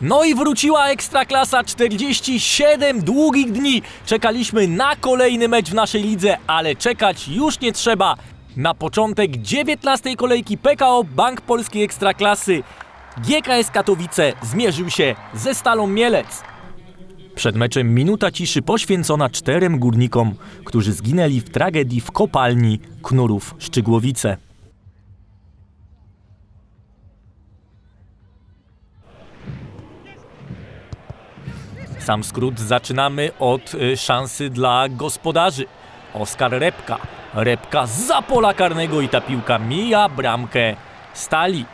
No i wróciła Ekstraklasa 47 długich dni. Czekaliśmy na kolejny mecz w naszej lidze, ale czekać już nie trzeba. Na początek 19 kolejki PKO Bank Polskiej Ekstraklasy GKS Katowice zmierzył się ze Stalą Mielec. Przed meczem minuta ciszy poświęcona czterem górnikom, którzy zginęli w tragedii w kopalni Knurów Szczygłowice. Sam skrót zaczynamy od y, szansy dla gospodarzy. Oskar Repka. Repka za pola karnego i ta piłka mija bramkę Stali.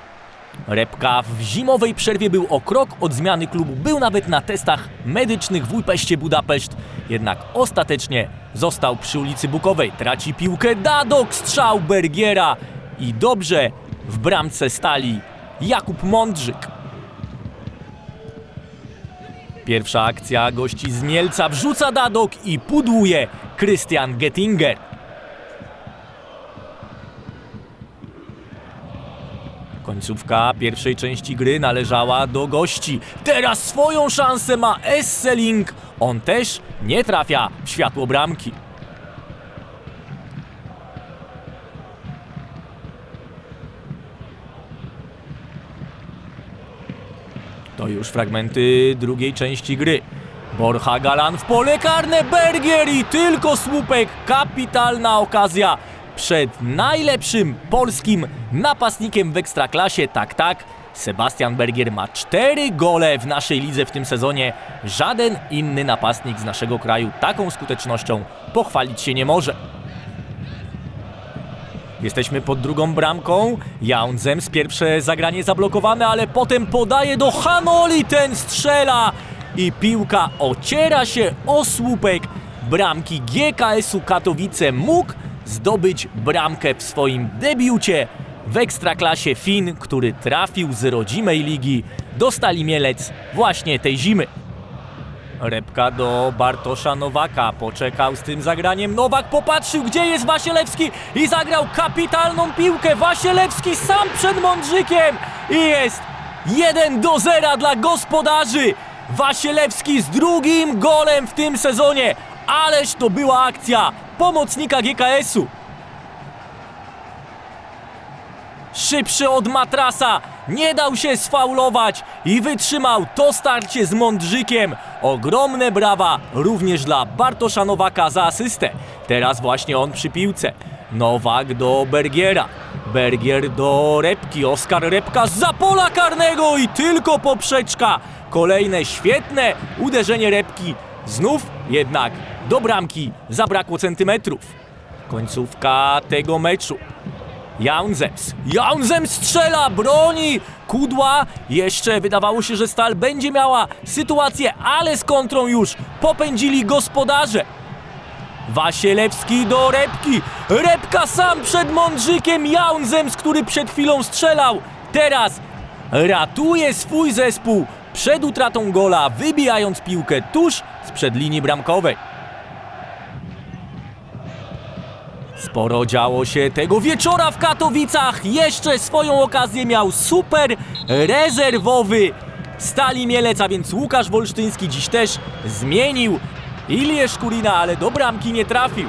Repka w zimowej przerwie był o krok od zmiany klubu, był nawet na testach medycznych w Ujpeście Budapeszt, jednak ostatecznie został przy ulicy Bukowej. Traci piłkę Dadok, strzał Bergiera i dobrze w bramce stali Jakub Mądrzyk. Pierwsza akcja gości z Mielca wrzuca Dadok i pudłuje Christian Gettinger. Końcówka pierwszej części gry należała do gości. Teraz swoją szansę ma Esseling. On też nie trafia w światło bramki. To już fragmenty drugiej części gry. Borcha Galan w pole karne, Bergier i tylko słupek. Kapitalna okazja przed najlepszym polskim napastnikiem w Ekstraklasie. Tak, tak. Sebastian Bergier ma cztery gole w naszej lidze w tym sezonie. Żaden inny napastnik z naszego kraju taką skutecznością pochwalić się nie może. Jesteśmy pod drugą bramką. Jaunzems pierwsze zagranie zablokowane, ale potem podaje do Hanoli, ten strzela i piłka ociera się o słupek bramki GKS-u Katowice. Mógł zdobyć bramkę w swoim debiucie w Ekstraklasie Fin, który trafił z rodzimej ligi do Stali Mielec właśnie tej zimy. Repka do Bartosza Nowaka. Poczekał z tym zagraniem. Nowak popatrzył, gdzie jest Wasielewski i zagrał kapitalną piłkę. Wasielewski sam przed Mądrzykiem i jest 1 do 0 dla gospodarzy. Wasielewski z drugim golem w tym sezonie. Ależ to była akcja pomocnika GKS-u. Szybszy od matrasa, nie dał się sfaulować i wytrzymał to starcie z Mądrzykiem. Ogromne brawa również dla Bartosza Nowaka za asystę. Teraz właśnie on przy piłce. Nowak do Bergiera. Bergier do Repki. Oskar Repka za pola karnego i tylko poprzeczka. Kolejne świetne uderzenie Repki. Znów jednak do bramki zabrakło centymetrów. Końcówka tego meczu. Jaunzems. Jaunzems strzela, broni kudła. Jeszcze wydawało się, że Stal będzie miała sytuację, ale z kontrą już popędzili gospodarze. Wasielewski do Repki. Repka sam przed Mądrzykiem. Jaunzems, który przed chwilą strzelał. Teraz ratuje swój zespół przed utratą gola, wybijając piłkę tuż sprzed linii bramkowej. Sporo działo się tego wieczora w Katowicach. Jeszcze swoją okazję miał super rezerwowy Stali Mielec, a więc Łukasz Wolsztyński dziś też zmienił Ilię Szkurina, ale do bramki nie trafił.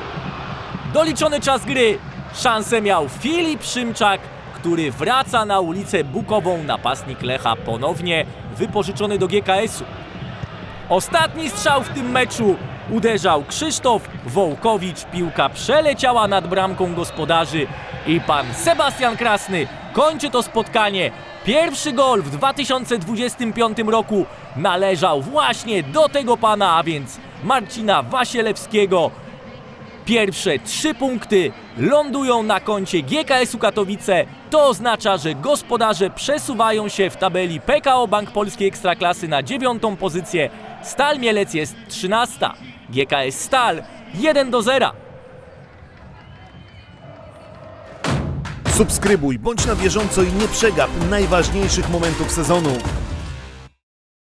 Doliczony czas gry. Szansę miał Filip Szymczak, który wraca na ulicę Bukową. Napastnik Lecha ponownie wypożyczony do GKS-u. Ostatni strzał w tym meczu uderzał Krzysztof Wołkowicz. Piłka przeleciała nad bramką gospodarzy i pan Sebastian Krasny kończy to spotkanie. Pierwszy gol w 2025 roku należał właśnie do tego pana, a więc Marcina Wasielewskiego. Pierwsze trzy punkty lądują na koncie GKS-u Katowice. To oznacza, że gospodarze przesuwają się w tabeli PKO Bank Polskiej Ekstraklasy na dziewiątą pozycję. Stal Mielec jest 13. GKS Stal 1 do 0. Subskrybuj, bądź na bieżąco i nie przegap najważniejszych momentów sezonu.